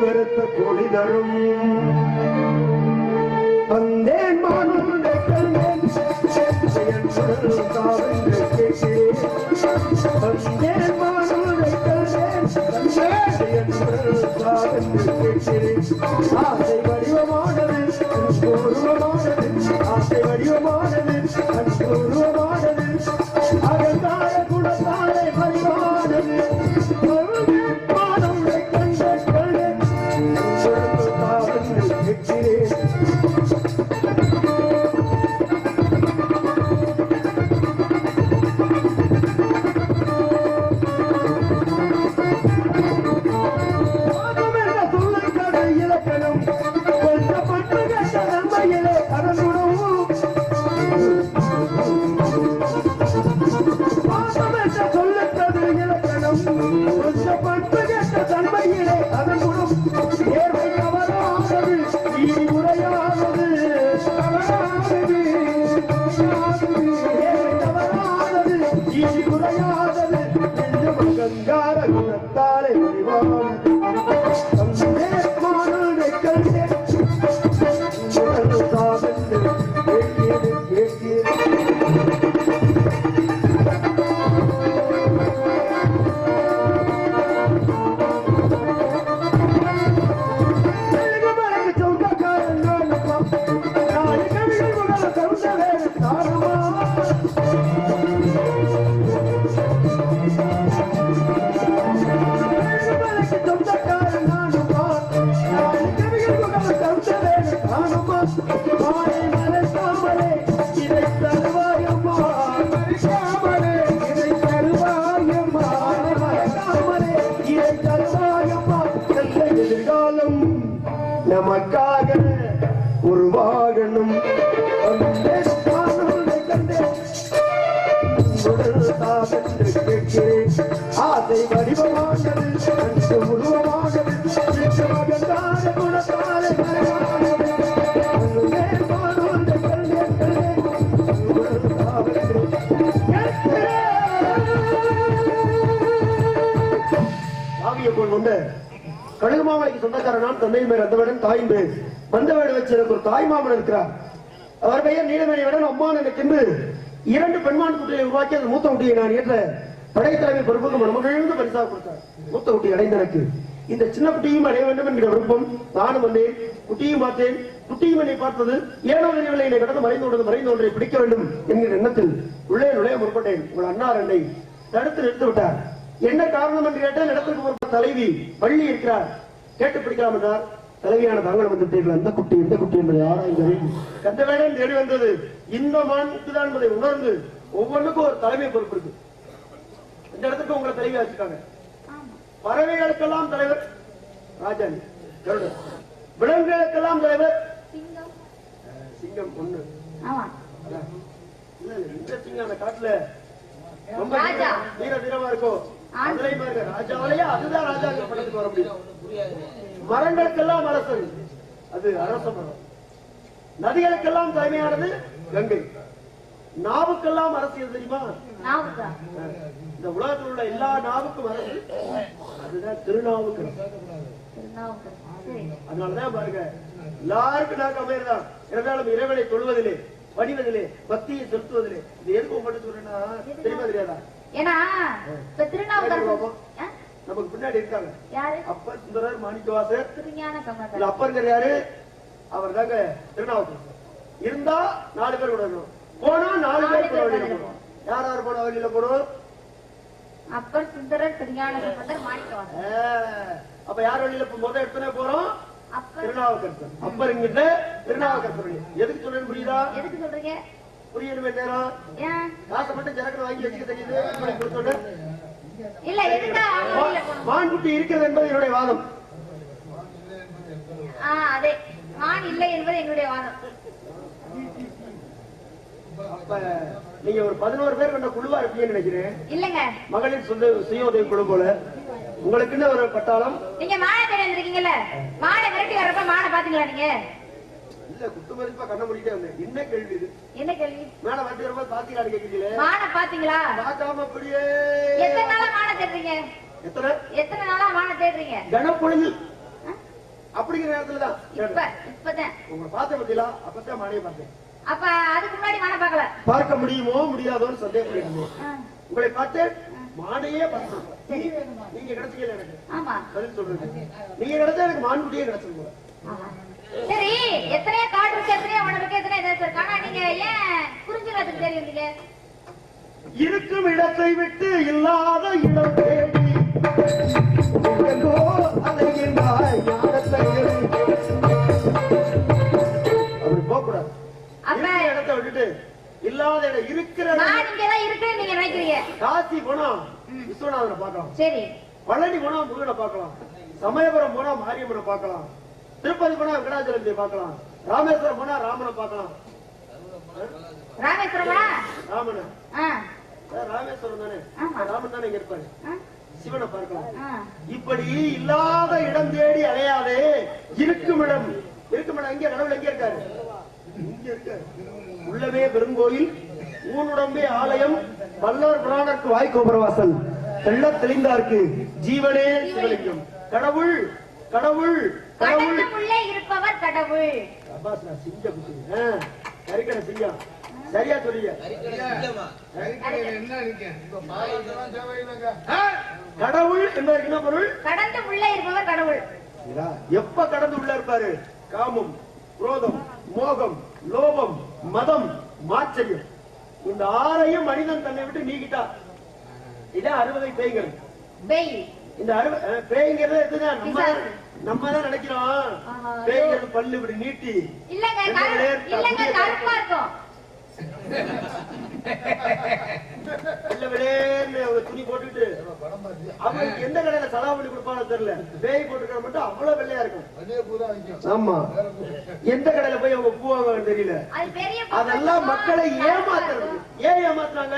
வருத்த கொடி தரும். வந்தேன் மானும் கண்டேன் என் குரல் காவென்று கேட்டேன் வந்தேன் மானும் கண்டேன் என் குரல் காவென்று கேட்டேன் ஆசை மாமலைக்கு சொந்தக்காரனான் தந்தையின் பேர் அந்தவடன் தாயின் பேர் வந்தவேடு வச்சு எனக்கு ஒரு தாய் மாமன் இருக்கிறார். அவர் பெயர் நீலமணியுடன் அம்மான் எனக்கென்று இரண்டு பெண்மான் குட்டியை உருவாக்கி அந்த மூத்த குட்டியை நான் ஏற்ற படைத்தலைமை பொறுப்புக்கு மனமகிழ்ந்து பரிசாக கொடுத்தார். மூத்த குட்டி அடைந்த எனக்கு இந்த சின்ன குட்டியும் அடைய வேண்டும் என்கிற விருப்பம் நானும் வந்தேன். குட்டியும் பார்த்தேன். குட்டியும் என்னை பார்த்தது ஏனோ நினைவில் என்னை கடந்து மறைந்து கொண்டது மறைந்து ஒன்றை பிடிக்க வேண்டும் என்கிற எண்ணத்தில் உள்ளே நுழைய முற்பட்டேன். உங்கள் அண்ணா என்னை தடுத்து நிறுத்து விட்டார். என்ன காரணம் என்று கேட்டால் இடத்திற்கு ஒரு தலைவி வள்ளி இருக்கிறார். கேட்டு பிடிக்கலாம் என்றார் தலைவியான தாங்கள் வந்து தேர்வு அந்த குட்டி இந்த குட்டி என்பதை ஆராய்ந்து கந்த வேடம் தேடி வந்தது. இந்த மானுக்கு தான் என்பதை உணர்ந்து ஒவ்வொன்றுக்கும் ஒரு தலைமை பொறுப்பு இருக்கு. இந்த இடத்துக்கு உங்களை தலைவியா வச்சுக்காங்க பறவைகளுக்கெல்லாம் தலைவர் கருடன். விலங்குகளுக்கெல்லாம் தலைவர் சிங்கம். ஒண்ணு இந்த சிங்கம் அந்த காட்டுல ரொம்ப. வீர தீரமா இருக்கும் ராஜாவிலேயே அதுதான் ராஜாங்கிற படத்துக்கு வர முடியும். மரங்களுக்கெல்லாம் அரசன் அது அரச மரம். நதிகளுக்கெல்லாம் தலைமையானது கங்கை. நாவுக்கெல்லாம் அரசியல் தெரியுமா? இந்த உலகத்தில் உள்ள எல்லா நாவுக்கும் அரசு அதுதான் திருநாவுக்கு திருநாவுக்கு அதனாலதான் பாருங்க எல்லாருக்கும் நாக்கு அமையறதான் இருந்தாலும் இறைவனை தொழுவதிலே பணிவதிலே பக்தியை செலுத்துவதிலே. இது எதுக்கு உங்கள்கிட்ட சொல்றேன்னா தெரியுமா தெரியாதா? ஏன்னா? நமக்கு பின்னாடி இருக்காங்க. அப்பர் சுந்தரர் மாணிக்கவாசர். திருஞான அப்பருங்கிற யாரு? அவர் தாங்க திருநாவுக்கரசர் இருந்தா நாலு பேர் கூட போனா நாலு பேர் யார் யார் போன வழியில போகணும் அப்பர் சுந்தரர் திருஞான சம்பந்தர் மாணிக்கவாசர் அப்ப யார் வழியில முதல் எடுத்துனே போறோம்? அப்பர் திருநாவுக்கரசர். அப்பருங்கிட்ட திருநாவுக்கரசர் வழி. எதுக்கு சொல்றேன்னு புரியுதா? எதுக்கு சொல்றீங்க? புரியணுமே நேரம் காசை மட்டும் சரக்கு வாங்கி வச்சுக்க தெரியுது. இல்ல மான்குட்டி இருக்கிறது என்பது என்னுடைய வாதம். அதே. மான் இல்லை என்பது என்னுடைய வாதம். நீங்க ஒரு பதினோரு பேர் கொண்ட குழுவா இருப்பீங்கன்னு நினைக்கிறேன். இல்லங்க. மகளிர் சுய உதவி குழு போல உங்களுக்குன்னு ஒரு பட்டாளம்? நீங்க மாடை தேடி வந்திருக்கீங்கல்ல. மாடை விரட்டி வர்றப்ப மாடை பாத்தீங்களா நீங்க? இல்ல குத்து மதிப்பா கண்ண முடிக்கிட்டே வந்தேன். என்ன கேள்வி இது? என்ன கேள்வி? மேல வண்டி வரும்போது பாத்தீங்களான்னு கேக்குறீங்களே? மாடை பாத்தீங்களா? பார்க்காம அப்படியே. எத்தனை நாளா மாடை தேடுறீங்க? எத்தனை? எத்தனை நாளா மாடை தேடுறீங்க? கனப்பொழுது? அப்படிங்கிற நேரத்துல தான் இப்ப இப்பதான். உங்களை பார்த்த பத்தியா அப்பதான் மாடையை பார்த்தேன். அப்ப அதுக்கு முன்னாடி மாடை பார்க்கல. பார்க்க முடியுமோ முடியாதோன்னு சந்தேகப்பட்டு ஆ, உங்களை பார்த்து மாடையே பார்த்தேன் நீங்க கிடைச்சீங்க எனக்கு. ஆமா. பதில் சொல்றது. நீங்க கிடைச்சா எனக்கு மான்குட்டியே கிடைச்சது போல. சரி எத்தனையோ காடு இருக்கு எத்தனையோ உணவு இருக்கு எத்தனையோ இருக்கு. ஆனா நீங்க ஏன் குறிஞ்சிலத்துக்கு வந்தீங்க இருக்கும் இடத்தை விட்டு இல்லாத இடம் தேடி. அலைகின்றாய் விட்டுட்டு இல்லாத இடம் இருக்கிற காசி போனா விஸ்வநாதனை பார்க்கலாம். சரி. பழனி போனா முருகனை பார்க்கலாம். சமயபுரம் போனா மாரியம்மனை பார்க்கலாம். திருப்பதி போனா வெங்கடாச்சலத்தை பார்க்கலாம். ராமேஸ்வரம் போனா ராமனை பார்க்கலாம். ராமேஸ்வரமா ராமனை. தானே. ராமன் தானே இங்க இருப்பாரு. சிவனை பார்க்கலாம். இப்படி இல்லாத இடம் தேடி அலையாதே இருக்கும் இடம் இருக்கும் இடம் எங்க கடவுள் எங்க இருக்காரு? இங்க இருக்காரு. உள்ளவே பெருங்கோயில் ஊனுடம்பே ஆலயம் வல்லார் புராணருக்கு வாய்க்கோபுரவாசல். தெள்ள தெளிந்தார்க்கு ஜீவனே சிவலிங்கம். கடவுள் கடவுள் கடவுள். இருப்பவர் கடவுள். அப்பாஸ் நான் சிங்க குட்டி கறிக்கடை சிங்கம். சரியா சொல்லிய கடவுள் என்ன பொருள்? கடந்து உள்ளே இருப்பவர் கடவுள்? எப்ப கடந்து உள்ள இருப்பாரு? காமம் குரோதம் மோகம் லோபம். மதம் மாச்சரியம் இந்த ஆறையும் மனிதன் தன்னை விட்டு நீக்கிட்டா. இதான் அறுவதை பேய்கள். பெய். இந்த பேய்ங்கிறது நம்ம தான் நினைக்கிறோம். பேய்கள் பல்லு இப்படி நீட்டி. துணி போட்டுட்டு அவங்களுக்கு எந்த கடையில சலா பண்ணி கொடுப்பான்னு தெரியல. பேய் போட்டுக்கிற மட்டும் அவ்வளவு வெள்ளையா இருக்கும். ஆமா. எந்த கடையில போய் அவங்க பூ வாங்குவாங்கன்னு தெரியல அது பெரிய அதெல்லாம் மக்களை ஏமாத்துறது. ஏன் ஏமாத்துறாங்க?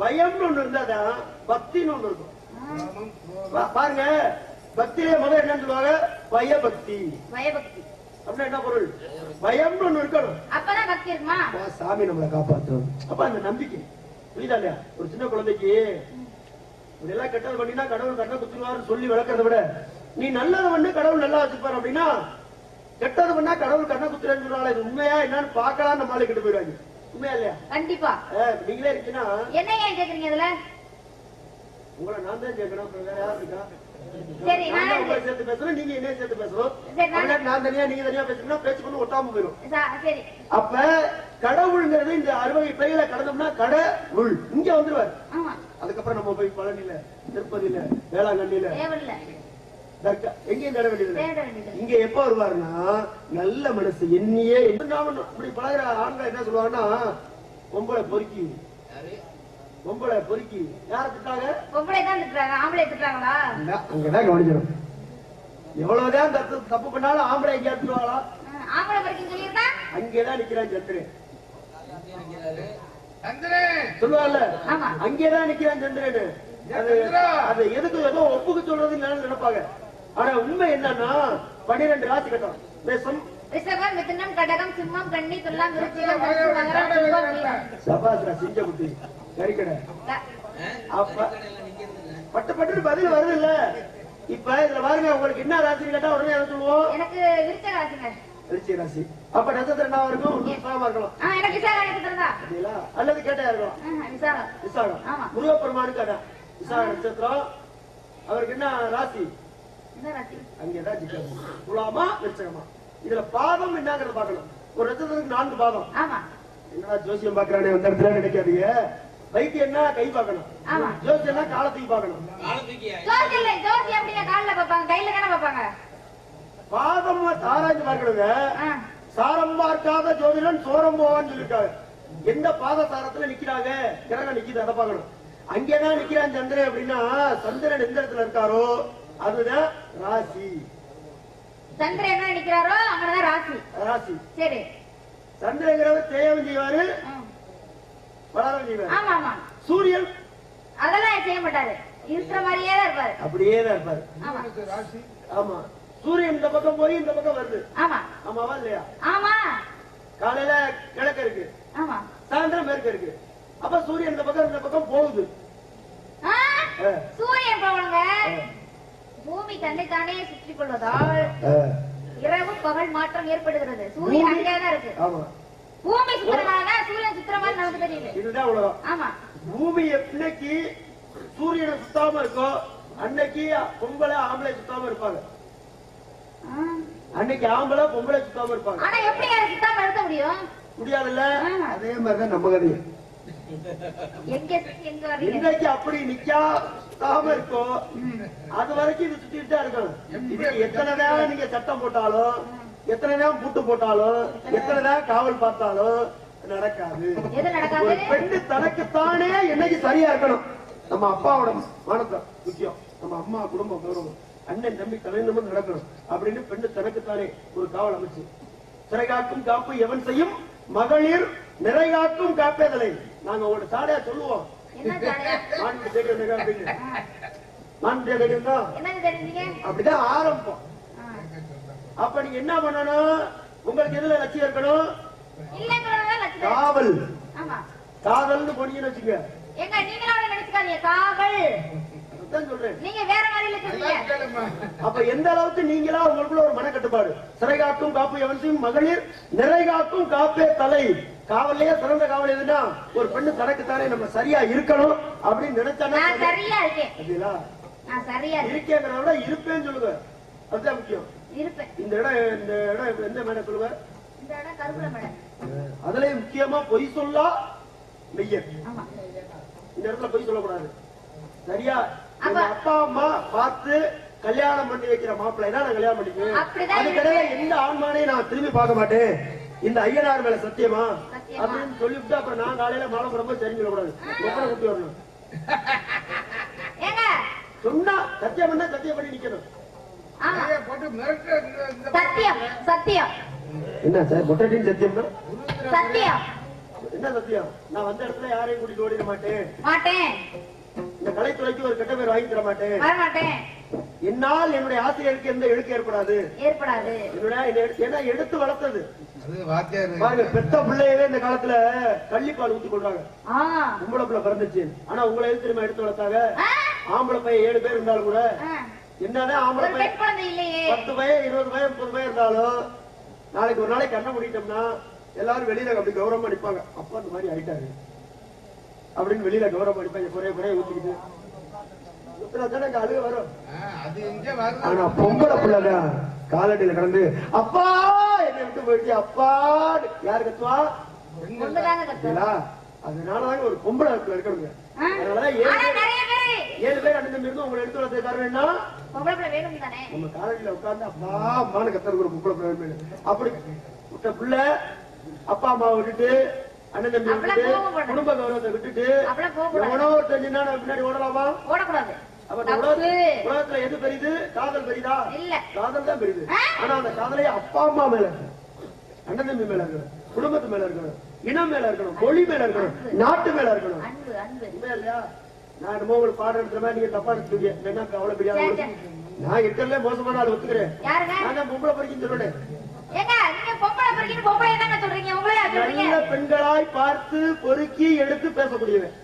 பயம்னு ஒண்ணு இருந்தாதான் பக்தின்னு ஒண்ணு இருக்கும். பாருங்க. பக்தியிலே முதல்ல என்ன சொல்லுவாங்க? பயபக்தி. பயபக்தி. அப்படின்னா என்ன பொருள்? பயம்னு ஒண்ணு இருக்கணும். அப்பதான் பக்தி இருக்குமா? அப்பா, சாமி நம்மளை காப்பாற்றும். அப்ப அந்த நம்பிக்கை. புரியுதா இல்லையா? ஒரு சின்ன குழந்தைக்கு இதெல்லாம் கெட்டது பண்ணினா கடவுள் கண்ணை குத்துருவாருன்னு சொல்லி விளக்கறத விட நீ நல்லது பண்ணு கடவுள் நல்லா வச்சுப்பாரு அப்படின்னா கெட்டது பண்ணா கடவுள் கண்ணை குத்துறேன்னு சொல்றாங்க இது உண்மையா என்னன்னு பார்க்கலாம் நம்ம ஆளு கிட்ட போயிடுவாங்க. உண்மையா இல்லையா? கண்டிப்பா. நீங்களே இருக்கீங்கன்னா என்ன ஏன் கேக்குறீங்க இதுல? உங்களை நான் தான் கேட்கணும் வேற இருக்கா? சரி நான் சேர்த்து பேசுறேன் நீங்க என்ன சேர்த்து பேசணும். சரி, நான் தனியா நீங்க தனியா பேசுறீங்கன்னா பேச்சு பண்ணி ஒட்டாம போயிடும். சரி. அப்ப கடவுள்ங்கிறது இந்த அறுவகை பெயரை கடந்தோம்னா கடவுள். இங்க வந்துருவார். அதுக்கப்புறம் நம்ம போய் பழனில திருப்பதியில வேளாங்கண்ணில எங்கேயும் தேட வேண்டியது இங்க எப்ப வருவாருன்னா நல்ல மனசு எண்ணியே நாம இப்படி பழகிற ஆண்கள் என்ன சொல்லுவாங்கன்னா பொம்பளை பொறுக்கி. பொம்பளை பொறுக்கி. யார திட்டாங்க பொம்பளை தான் திட்டுறாங்க. ஆம்பளை திட்டுறாங்களா? இல்ல, அங்கதான் கவனிக்கணும். எவ்வளவுதான் தப்பு தப்பு பண்ணாலும் ஆம்பளை ஆ, ஆம்பளை சொல்லியிருந்தா? அங்கேதான் நிக்கிறான் சந்திரன். சொல்லுவாங்கல்ல ஆமா. அங்கேதான் நிக்கிறான் சந்திரன். அது அது எதுக்கு ஏதோ ஒப்புக்கு சொல்றதுன்னு நினைப்பாங்க. ஆனா உண்மை என்னன்னா பன்னிரெண்டு ராசி கட்டம் மேசம். ரிஷபம் மிதுனம் கடகம் சிம்மம் கன்னி துலாம் விருச்சிகம் தனுசு மகரம் கும்பம் மீனம். சபாஸ்ரா சிங்க குட்டி கறிக்கடை. க- அப்ப பட்டு பட்டு பதில் வருது இல்ல இப்ப இதுல பாருங்க உங்களுக்கு என்ன ராசி கேட்டா உடனே என்ன சொல்லுவோம். எனக்கு விருச்சக ராசிங்க விருச்சிக ராசி. அப்ப நட்சத்திரம் என்ன இருக்கும் விசாகமா இருக்கலாம். எனக்கு விசாக நட்சத்திரம் தான்? அல்லது கேட்டா இருக்கலாம். ஆ, விசாகம் விசாகம் ஆமா. முருகப்பெருமானுக்கு அதான் விசாக நட்சத்திரம். அவருக்கு என்ன ராசி? அங்கேதான் ஜிக்கணும் துலாமா விருச்சகமா இதுல பாதம் என்னங்கறத பார்க்கணும். ஒரு நான்கு பாதம். ஆமா. என்னடா ஜோசியம் பாக்குறானே அந்த இடத்துல நினைக்காதீங்க. வைத்தியம்னா கை பார்க்கணும். ஆமா. ஜோசியம்னா காலத்துக்கு பார்க்கணும். ஜோசி இல்ல ஜோசி எப்படிங்க கால்ல கையில தானே பாப்பாங்க பாதம் ஆராய்ச்சி பார்க்கணுங்க. சாரம் பார்க்காத ஜோதிடன் சோரம் போவான்னு சொல்லிருக்காங்க எந்த பாத சாரத்துல நிக்கிறாங்க? கிரகம் நிக்குது அதை பார்க்கணும். அங்கேதான் நிக்கிறான் சந்திரன் அப்படின்னா சந்திரன் எந்த இடத்துல இருக்காரோ அதுதான் ராசி. சந்திரன் என்ன நிக்கிறாரோ அங்கதான் ராசி. ராசி. சரி. சந்திரங்கிறவர் தேயவும் செய்வாரு ம். வளரவும் செய்வாரு. ஆமா ஆமா. சூரியன். அதெல்லாம் செய்ய மாட்டாரு? இருக்கிற மாதிரியே தான் இருப்பாரு. அப்படியே தான் இருப்பாரு. ஆமா. ஆமா. சூரியன் இந்த பக்கம் போய் இந்த பக்கம் வருது. ஆமா. ஆமாவா இல்லையா? ஆமா. காலையில கிழக்கு இருக்கு. ஆமா. சாயந்தரம் மேற்கு இருக்கு. அப்ப சூரியன் இந்த பக்கம் இந்த பக்கம் போகுது. சூரியன் போவங்க பூமி தன்னைத்தானே சுற்றி கொள்வதால் இரவு பகல் மாற்றம் ஏற்படுகிறது. சூரியன் அங்கேதான் இருக்கு. பூமி சுத்திரமான சூரியன் சுத்திரமான நமக்கு தெரியுது. இதுதான் உலகம். ஆமா. பூமி என்னைக்கு சூரியனை சுத்தாம இருக்கோ அன்னைக்கு பொம்பளை ஆம்பளை சுத்தாம இருப்பாங்க. அன்னைக்கு ஆம்பளை பொம்பளை சுத்தாம இருப்பாங்க. ஆனா எப்படி சுத்தாம இருக்க முடியும்? முடியாதுல்ல. அதே மாதிரிதான் நம்ம கதையும். இன்னைக்கு அப்படி நிக்கா சுத்தாம இருக்கோ அது வரைக்கும் இது சுத்திட்டு தான் இருக்கணும். எத்தனை நேரம் நீங்க சட்டம் போட்டாலும் எத்தனை நேரம் பூட்டு போட்டாலும் எத்தனை நேரம்? காவல் பார்த்தாலும் நடக்காது. ஒரு பெண்ணு தனக்குத்தானே என்னைக்கு சரியா இருக்கணும்? நம்ம அப்பாவோட மானத்தை முக்கியம். நம்ம அம்மா குடும்ப கௌரவம். அண்ணன் தம்பி தலைநமும் நடக்கணும். அப்படின்னு பெண்ணு தனக்குத்தானே ஒரு காவல் அமைச்சு. சிறைகாக்கும் காப்பு எவன் செய்யும்? மகளிர் நிறைகாக்கும் காப்பேதலை. நாங்க உங்களோட சாடையா சொல்லுவோம். என்ன ஜாடையா? மாநில தேடி அப்படின்னு மாநில தேடி என்னது தெரிஞ்சீங்க அப்படிதான் ஆரம்பம். அப்ப நீங்க என்ன பண்ணணும்? உங்களுக்கு எதுல லட்சியம் இருக்கணும்? காவல். காதல்னு போனீங்கன்னு வச்சுங்க எங்க நீங்களோட நினைச்சுக்காதீங்க. காவல். அப்ப எந்த அளவுக்கு நீங்களா உங்களுக்குள்ள ஒரு மனக்கட்டுப்பாடு? சிறை காக்கும் காப்பு எவன்சியும் மகளிர் நிறை காக்கும் காப்பே தலை காவல்லையே? சிறந்த காவல் எதுனா ஒரு பெண்ணு தனக்குத்தானே நம்ம சரியா இருக்கணும் அப்படின்னு நினைச்சானே நான் சரியா இருக்கேன். சரியா இருக்கேங்கிறத விட இருப்பேன்னு சொல்லுங்க. அதுதான் முக்கியம். இருப்பேன். இந்த இடம் இந்த இடம் எந்த மேடம் சொல்லுங்க? அதுலயும் முக்கியமா பொய் சொல்லா மெய்யன். ஆமா. இந்த இடத்துல பொய் சொல்லக்கூடாது. சரியா? அப்ப- அம்மா பார்த்து கல்யாணம் பண்ணி வைக்கிற மாப்பிள்ளை நான் கல்யாணம் பண்ணிக்குவேன். அப்படிதான் அதுக்கிடையே எந்த ஆண்மானையும் நான் திரும்பி பார்க்க மாட்டேன். இந்த ஐயனார் மேல சத்தியமா. அப்படின்னு சொல்லிவிட்டு அப்புறம் நான் காலையில மாலை போடும்போது தெரிஞ்சு சொல்லக்கூடாது ஒப்பனை குட்டி வரணும்? ஏங்க? சொன்னா சத்தியம் பண்ணா சத்தியம் பண்ணி நிக்கணும். ஆமா. போட்டு மிரட்டு இந்த சத்தியம் சத்தியம். என்ன சார் பொட்டட்டின் சத்தியம். என்ன சத்தியம்? நான் வந்த இடத்துல யாரையும் கூட்டிட்டு ஓடிட மாட்டேன். மாட்டேன். இந்த கலைத்துறைக்கு ஒரு கெட்ட பேர் வாங்கி தர மாட்டேன். வர மாட்டேன் என்னால் என்னுடைய ஆசிரியருக்கு எந்த இழுக்கு ஏற்படாது. ஏற்படாது. என்னுடைய என்னை எடுத்து- ஏன்னா எடுத்து வளர்த்தது. பெத்த பிள்ளையவே இந்த காலத்துல கள்ளிப்பால் ஊத்தி கொள்றாங்க ஆ. பொம்பளை பிள்ளை பிறந்துச்சு. ஆனா உங்களை எது தெரியுமா எடுத்து வளர்த்தாங்க? ஆம்பளை பையன் ஏழு பேர் இருந்தாலும் கூட. என்னதான் ஆம்பளை பையன்? பத்து பையன் இருபது பையன் முப்பது பையன் இருந்தாலும் நாளைக்கு ஒரு நாளைக்கு கண்ணை மூடிட்டோம்னா எல்லாரும் வெளியில அப்படி கௌரவமா நிப்பாங்க. அப்பா இந்த மாதிரி ஆயிட்டாரு. அப்படின்னு வெளியில கௌரவமா நிப்பாங்க. குறைய குறைய ஊத்திக்கிட்டு. அழுக வரும். அது எங்க வருது. ஆனா பொம்பளை பிள்ளைதான் காலடியில கடந்து அப்பா! விட்டு போயிடுச்சு. அப்பா யாரு கத்துவா? அதனாலதாங்க ஒரு பொம்பளை இருக்கணுங்க. அதனாலதான் ஏழு பேர் அண்ணன் தம்பி இருந்து உங்களை எடுத்து வேணும் தானே? நம்ம காலடியில உட்கார்ந்து அப்பா அம்மானு கத்துறதுக்கு ஒரு பொம்பளை பிள்ளை வேணும். அப்படி விட்ட பிள்ளை அப்பா அம்மாவை விட்டுட்டு அண்ணன் தம்பி விட்டுட்டு. குடும்ப கௌரவத்தை விட்டுட்டு. எவனோ ஒரு தெரிஞ்சுன்னா நான் பின்னாடி ஓடலாமா? ஓடக்கூடாது. உலகத்துல எது பெரியுது காதல் பெரியுதா இல்ல. காதல் தான் பெரியுது ஆ? ஆனா அந்த காதலே அப்பா அம்மா மேல இருக்கணும். அண்ணன் தம்பி மேல இருக்கணும். குடும்பத்து மேல இருக்கணும். இனம் மேல இருக்கணும். மொழி மேல இருக்கணும். நாட்டு மேல இருக்கணும். இல்லையா? நான் என்னமோ உங்களுக்கு பாடம் எடுத்துற மாதிரி நீங்க தப்பா எடுத்துக்கீங்க என்ன அவ்வளவு பெரிய ஆளு. சரி, சரி. நான் இருக்கிறதுல மோசமான ஆள் ஒத்துக்கிறேன். நான் பொம்பளை படிக்கும் சொல்றேன் பெண்களாய் பார்த்து பொறுக்கி எடுத்து பேசக்கூடியவன்.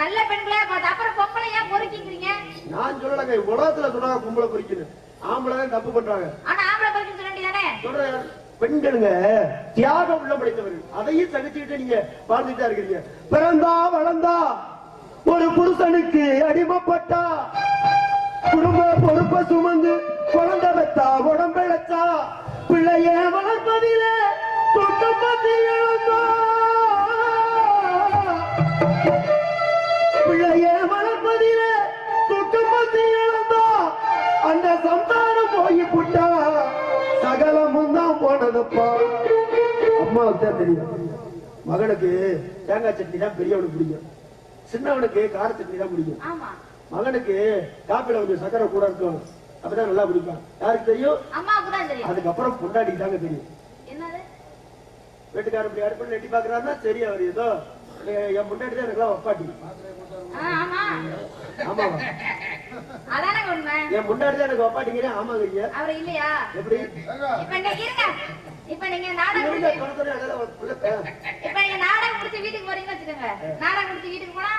நல்ல பெண்களே பார்த்து அப்புறம் பொம்பளை ஏன் பொறுக்கிங்கிறீங்க நான் சொல்லலங்க. உலகத்துல சொல்றாங்க பொம்பளை பொறுக்கின்னு. ஆம்பளை தான் தப்பு பண்றாங்க. ஆனா ஆம்பளை பொறுக்கின்னு சொல்ல வேண்டியதானே? சொல்றேன். பெண்களுங்க தியாகம் உள்ள படைத்தவர்கள். அதையும் சகிச்சுக்கிட்டு நீங்க வாழ்ந்துட்டா இருக்கிறீங்க. பிறந்தா வளர்ந்தா ஒரு புருஷனுக்கு அடிமைப்பட்டா குடும்ப பொறுப்ப சுமந்து தான் தெரியும். மகனுக்கு தேங்காய் சட்னி தான் பெரியவனுக்கு பிடிக்கும். சின்னவனுக்கு கார சட்னி தான் பிடிக்கும். மகனுக்கு காப்பில கொஞ்சம் சக்கரை கூட இருக்கும். அப்பதான் நல்லா பிடிப்பான் யாருக்கு தெரியும்? அதுக்கப்புறம் பொண்டாட்டிக்கு தாங்க தெரியும். வீட்டுக்காரர் இப்படி அடுப்பில் நெட்டி பாக்குறாருன்னா சரி அவர் ஏதோ என் முன்னாடி தான் எனக்குலாம் ஒப்பாட்டி. ஆமா. என் முன்னாடி தான் எனக்கு ஒப்பாட்டிங்கிறேன். ஆமாங்க அவர் இல்லையா? எப்படி? இப்ப நீங்க நாடகம். இப்ப நீங்க நாடகம் முடிச்சு வீட்டுக்கு போறீங்கன்னு வச்சுக்கோங்க. நாடகம் முடிச்சு வீட்டுக்கு போனா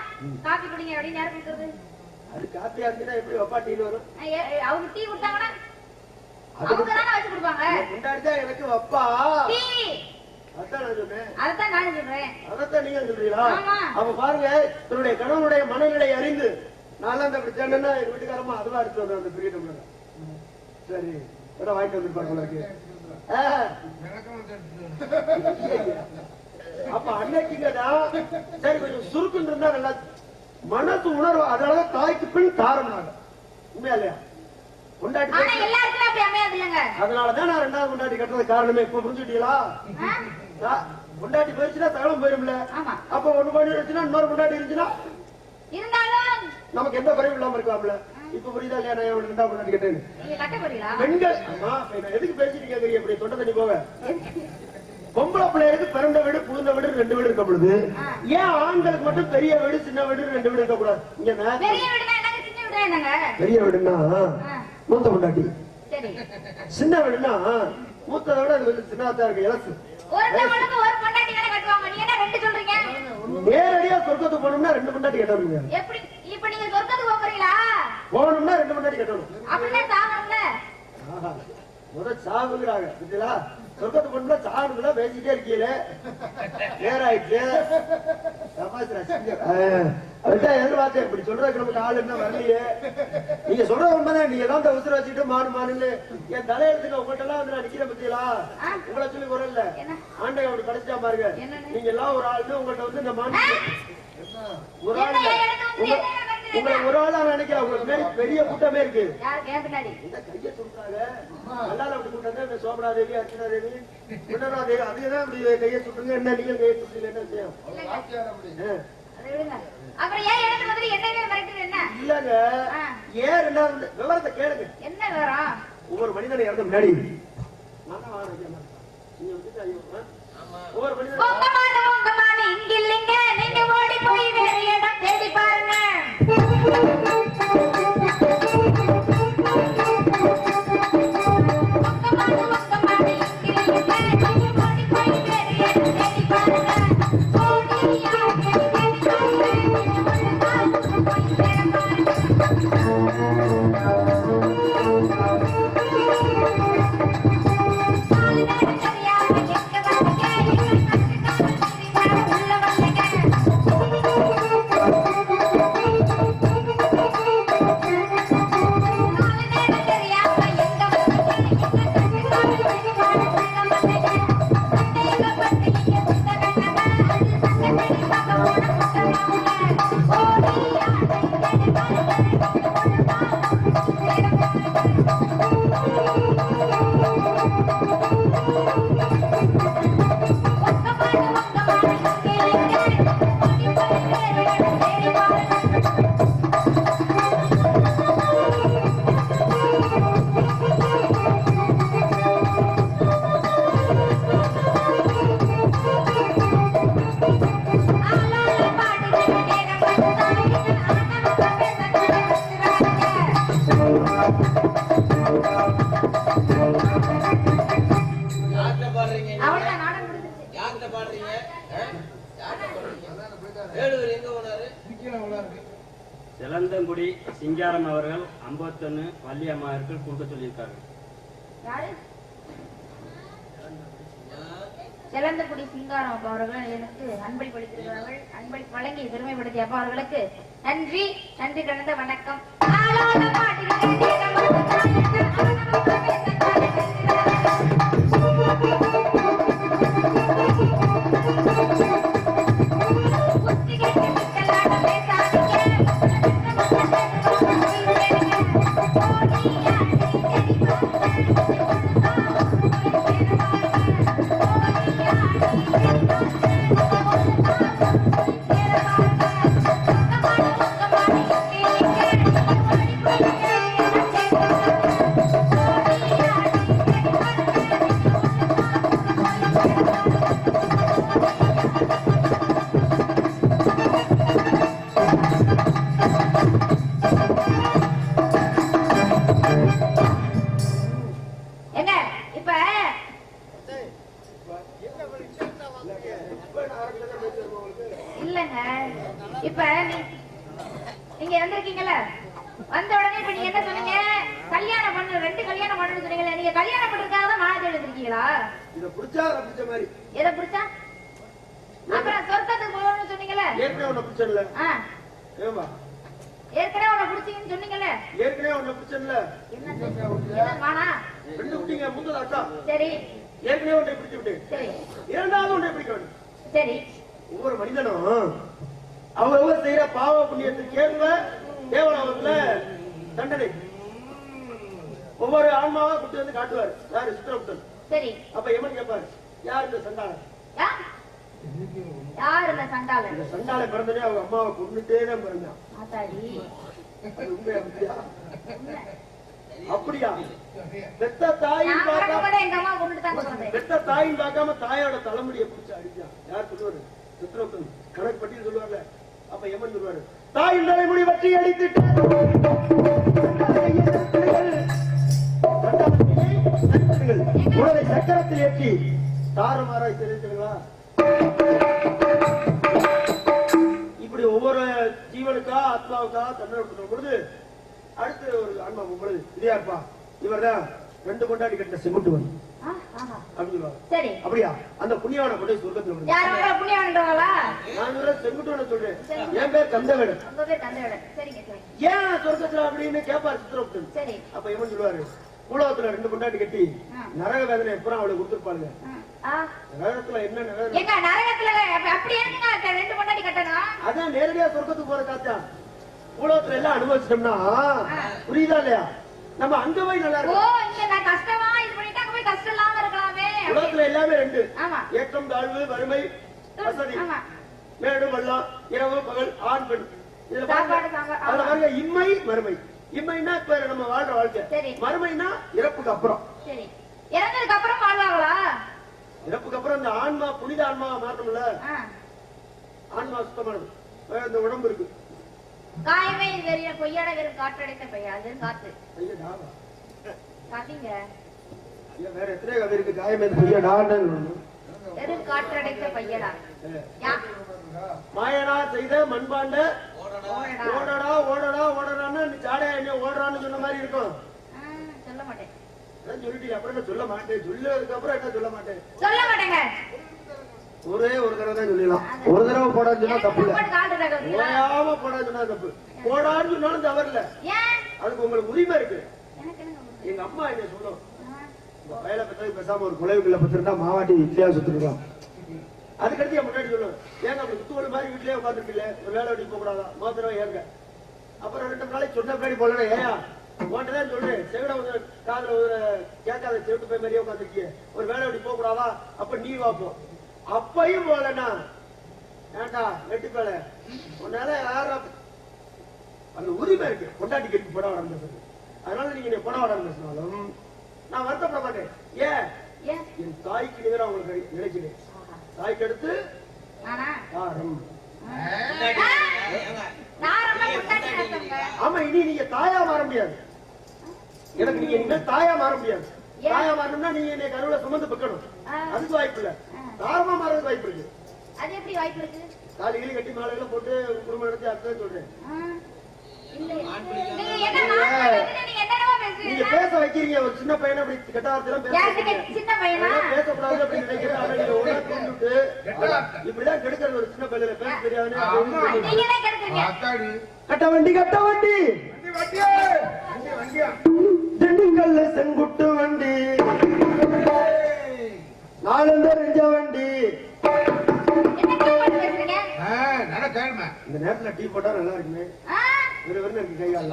காபி குடிங்க அப்படின்னு யார் கொடுக்குறது? அது காப்பியா இருந்துன்னா எப்படி வரும்? அஹ் ஏ- ஏ, அவங்க டீ கொடுத்தாங்கன்னா அவங்க தானே வச்சு கொடுப்பாங்க. முன்னாடி தான் எனக்கு வப்பா டீ! பாருங்க தன்னுடைய கணவனுடைய மனநிலை அறிந்து நான் அந்த எங்க வீட்டுக்காரமா அதுவா எடுத்து அந்த பெரிய டம்ளர். சரி கூட வாங்கிட்டு விளக்கம் எடுத்து. அப்ப அன்னைக்குங்கதான் சரி கொஞ்சம் சுருக்குன்னு இருந்தா நல்லா மனசு உணர்வு அதனாலதான் தாய்க்கு பின் தாரம்னாங்க உண்மையா இல்லையா? அதனாலதான் நான் ரெண்டாவது கொண்டாடி கட்டுறது காரணமே இப்ப புரிஞ்சுட்டீங்களா ஆ? தா- கொண்டாடி போயிடுச்சுன்னா தகவலும் போயிரும்ல. அப்ப ஒண்ணு பண்ணி வச்சுன்னா இன்னொரு கொண்டாடி இருந்துச்சுன்னா நமக்கு எந்த குறையும் இல்லாம இருக்கலாம்ல. இப்ப புரியுதா இல்லையா? நான் ரெண்டா கொண்டாடி கேட்டேன். பெண்கள் நான் எதுக்கு பேசிட்டு கேக்குறீங்க இப்படி தொண்டை தண்ணி போக. பொம்பளை பிள்ளைகளுக்கு பிறந்த வீடு புகுந்த வீடு ரெண்டு வீடு இருக்க பொழுது? ஏன் ஆண்களுக்கு மட்டும் பெரிய வீடு சின்ன வீடு ரெண்டு வீடு இருக்க கூடாது? இங்க என்ன? பெரிய வீடுன்னா மூத்த கொண்டாட்டி சரி. சின்ன வீடுன்னா மூத்ததை விட அது கொஞ்சம் சின்னதா இருக்கு இலசு பொண்டாட்டி என்ன நேரடியா சொர்க்கத்துக்கு போகணும்னா ரெண்டு கொண்டாட்டி கட்டணுங்க. எப்படி? இப்ப நீங்க சொர்க்கத்துக்கு போறீங்களா? போகணும்னா ரெண்டு கொண்டாட்டி கட்டணும். அப்படின்னா சாகணும்ல? ஆஹா, முத சாவுங்கிறாங்க புரியுதா சொர்க்கத்துக்கு போகணும்னா சாகணும்னா பேசிட்டே இருக்கீங்களே. அதுதான் எதிர்பார்த்தேன் இப்படி சொல்றதுக்கு நமக்கு ஆள் என்ன வரலையே. நீங்க சொல்றது உண்மைதான் நீங்க தான் இந்த உசுர வச்சுட்டு மாடு மாடுன்னு என் தலையெழுத்துக்கு உங்கள்கிட்ட எல்லாம் வந்து நான் நிக்கிறேன் பத்தியலா? உங்களை சொல்லி குரல்? ஆண்டை அப்படி படிச்சா பாருங்க? நீங்க எல்லாம் ஒரு ஆள்னு உங்கள்ட்ட வந்து இந்த மாடு உங்களை ஒரு ஆளா நினைக்கிறேன். உங்களுக்கு பெரிய கூட்டமே இருக்கு. இந்த கையை சுட்டாங்க நல்லா அப்படி கூட்டாங்க சோமனா தேவி அர்ச்சனா தேவி முன்னரா தேவி அதுதான் அப்படி கையை சுட்டுங்க. என்ன நீங்க கையை சுட்டுங்க என்ன என்ன? இல்லங்க. ஏன் ரெண்டாவது விவரத்தை கேளுங்க. என்ன விவரம்? ஒவ்வொரு மனிதனை இறந்த முன்னாடி? ஒவ்வொரு நீங்க அவர்கள் ஐம்பத்தொன்னு வள்ளி அம்மாவிற்கு கொடுக்க சொல்லியிருக்காங்க யாரு? செலந்தக்குடி சிங்காரம் அப்பா அவர்கள் எனக்கு அன்பளிப்படுத்திருக்கிறார்கள் அன்பளிப்பு வழங்கி பெருமைப்படுத்திய அப்பா அவர்களுக்கு நன்றி. நன்றி கலந்த வணக்கம். மூத்தது அக்கா சரி. ஏற்கனவே உன்னை பிடிச்சு விட்டு சரி. இரண்டாவது உன்னை பிடிக்க வேண்டும். சரி. ஒவ்வொரு மனிதனும் அவங்க செய்யற பாவ புண்ணியத்துக்கு ஏற்ப தேவலோகத்துல தண்டனை. ஒவ்வொரு ஆன்மாவா குட்டி வந்து காட்டுவார். யாரு? சித்திரகுப்தன். சரி. அப்ப எமன் கேட்பாரு? யார் இந்த சண்டாளன்? யார் இந்த சண்டாளன்? இந்த சண்டாளன் பிறந்தனே அவங்க அம்மாவை கொண்டுட்டே தான் பிறந்தான் உண்மையா அப்படியா? பெத்த தாயின் பார்க்காம பெத்த தாயின் பார்க்காம தாயோட தலைமுடியை பிடிச்சு அடிச்சான் யார் சொல்லுவாரு? சித்திரகுப்தன் கணக்கு பட்டியல் சொல்லுவார்ல. அப்ப எமன் சொல்லுவாரு தாயின் தலைமுடி வற்றி அடித்துட்டு உடலை சக்கரத்தில் ஏற்றி தாறுமாறாய் தெரிவித்தீங்களா இப்படி ஒவ்வொரு ஜீவனுக்கா ஆத்மாவுக்கா தண்டனை கொடுக்கும் பொழுது அடுத்து ஒரு ஆன்மா பொழுது இதே இருப்பா இவர்தான் ரெண்டு கொண்டாடி கட்ட செங்குட்டுவன் ஆ, ஆஹா. அப்படின்னு சொல்லுவாங்க. சரி. அப்படியா? அந்த புண்ணியவனை கொண்டு சொர்க்கத்துல விடுங்க. நான் செங்குட்டுவனை சொல்றேன். என் பேர் கந்தவேடன் ஏன் சொர்க்கத்துல அப்படின்னு கேட்பார் சித்திரகுப்தன். சரி. அப்ப இவன் சொல்லுவாரு பூலோகத்துல ரெண்டு கொண்டாடி கட்டி. நரக வேதனை எப்பறம் அவளுக்கு கொடுத்துருப்பாங்க. நரகத்துல என்ன நரகத்துல அப்ப- அப்படி இருக்குங்க ரெண்டு கொண்டாடி கட்டணும்? அதான் நேரடியா சொர்க்கத்துக்கு போற காத்தா. பூலோகத்துல எல்லாம் அனுபவிச்சிட்டோம்னா புரியுதா இல்லையா? நம்ம அங்க போய் நல்லா இருக்கும் உலகத்துல எல்லாமே ரெண்டு. ஆமா. ஏற்றம் தாழ்வு வறுமை வசதி. மேடு பள்ளம் இரவு பகல் ஆண் பெண். இதுல பாருங்க, இம்மை மறுமை இம்மைன்னா இப்ப நம்ம வாழ்ற வாழ்க்கை. சரி. மறுமைனா இறப்புக்கு அப்புறம். சரி. இறந்ததுக்கு அப்புறம் வாழ்வாங்களா? இறப்புக்கு அப்புறம் இந்த ஆன்மா புனித ஆன்மாவா மாற்றணும்ல ஆ. ஆன்மா சுத்தமானது. இந்த உடம்பு இருக்கு. காயமே இது வெறிய பொய்யாட வெறும் காற்றடைத்த பையா அது காத்து காத்தீங்க வேற எத்தனை கதை இருக்கு. வெறும் காற்றடைத்த பையடா யா? மாயனா செய்த மண்பாண்ட ஓடடா. ஓடடா ஓடடா ஓடடான்னா நீ ஜாடையா என்ன ஓடுறான்னு சொன்ன மாதிரி இருக்கும். சொல்ல மாட்டேன். அதான் சொல்லிட்டீங்க. அப்புறம் என்ன சொல்ல மாட்டேன்? சொல்லதுக்கு அப்புறம் என்ன சொல்ல மாட்டேன்? சொல்ல மாட்டேங்க. ஒரே ஒரு தடவை தான் சொல்லிடலாம். ஒரு தடவை போடான்னு சொன்னா எனக்கு தப்பு இல்ல. ஓயாம போடான்னு சொன்னா தப்பு. போடான்னு சொன்னாலும் தவறு இல்ல. அதுக்கு உங்களுக்கு உரிமை இருக்கு? எங்க அம்மா என்ன சொல்லும் வயலை பத்தி பேசாம ஒரு குலைவுக்குள்ள பத்திருந்தா மாவாட்டி இட்லியா சுத்திருக்கலாம் அதுக்கடுத்து என் முன்னாடி சொல்லுவேன் ஏங்க அப்படி குத்துவல் மாதிரி வீட்லயே உட்காந்துருக்கீங்க ஒரு வேலை வெட்டி போக கூடாதா? மோதிரம் ஏங்க. அப்புறம் ரெண்டு நாளைக்கு சொன்ன பின்னாடி போலனா ஏயா? உன்கிட்ட தான் சொல்றேன். செவிட ஒரு காதுல ஒரு கேட்காத செவிட்டு போய் மாதிரியே உட்காந்துருக்கீங்க ஒரு வேலை வெட்டி போக கூடாதா? அப்ப நீ வாப்போம் அப்பையும் போலனா ஏண்டா வெட்டி பேல? உன்னால யாரா அந்த உரிமை இருக்கு. கொண்டாட்டி கட்டி போட வர அதனால நீங்க என்னை போட வர பேசினாலும் நான் வருத்தப்பட மாட்டேன். ஏன்? என் தாய்க்கு நிகர உங்களுக்கு நினைக்கிறேன் ஆஹா. தாய்க்கு அடுத்து தாரம் ஆமா இனி நீங்க தாயா மாற முடியாது. எனக்கு நீங்க இனிமேல் தாயா மாற முடியாது? தாயா மாறணும்னா நீங்க என்னை கருவில சுமந்து பெக்கணும். அதுக்கு வாய்ப்பு இல்ல தாரமா மாறதுக்கு வாய்ப்பு இருக்கு. அது எப்படி வாய்ப்பு இருக்கு? தாலிகளை கட்டி மாலைகளை போட்டு குடும்பம் நடத்தி அர்த்தம் சொல்றேன். நீங்க பேச வைக்கிறீங்க. ஒரு சின்ன பையனை அப்படி கெட்ட வார்த்தையெல்லாம் பேச யாருக்கு வைக்கிறீங்க. சின்ன பையனா? அதெல்லாம் பேசக்கூடாது அப்படின்னு நினைக்கிறேன். ஆனா நீங்க ஒண்ணா தூண்டிவிட்டு இப்படிதான் கெடுக்கிறது ஒரு சின்ன பையல பேச அத்தாடி கட்ட வண்டி கட்ட வண்டி. திண்டுக்கல்ல செங்குட்டு வண்டி. வண்டி. பேசுறீங்க ஆ, நல்லா கேளுமே இந்த நேரத்துல டீ போட்டா நல்லா இருக்குமே. ஆ? வெறும் வெறும் இருக்கு கைகால